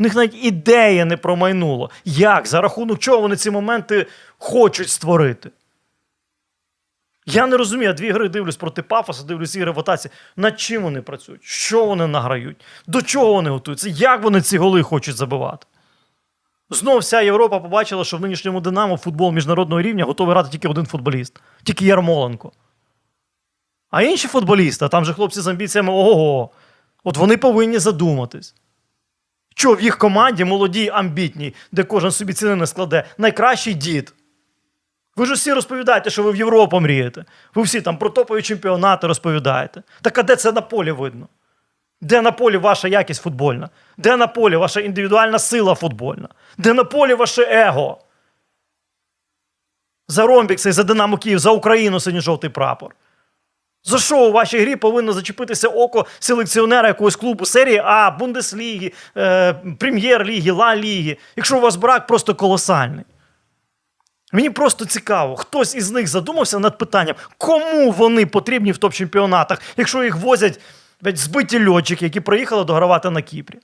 У них навіть ідея не промайнуло. Як? За рахунок чого вони ці моменти хочуть створити? Я не розумію, я дві гри дивлюсь проти пафоса, дивлюсь ігри в атаці. Над чим вони працюють? Що вони награють? До чого вони готуються? Як вони ці голи хочуть забивати? Знов вся Європа побачила, що в нинішньому Динамо футбол міжнародного рівня готовий грати тільки один футболіст, тільки Ярмоленко. А інші футболісти, там же хлопці з амбіціями ого, от вони повинні задуматись. Що в їх команді молоді, амбітні, де кожен собі ціни не складе, найкращий дід. Ви ж усі розповідаєте, що ви в Європу мрієте. Ви всі там про топові чемпіонати розповідаєте. Так а де це на полі видно? Де на полі ваша якість футбольна? Де на полі ваша індивідуальна сила футбольна? Де на полі ваше его? За Ромбікса і за Динамо Київ, за Україну синьо-жовтий прапор. За що у вашій грі повинно зачепитися око селекціонера якогось клубу серії А, Бундесліги, е, Прем'єр-ліги, Ла-ліги, якщо у вас брак просто колосальний. Мені просто цікаво, хтось із них задумався над питанням, кому вони потрібні в топ-чемпіонатах, якщо їх возять збиті льотчики, які приїхали догравати на Кіпрі.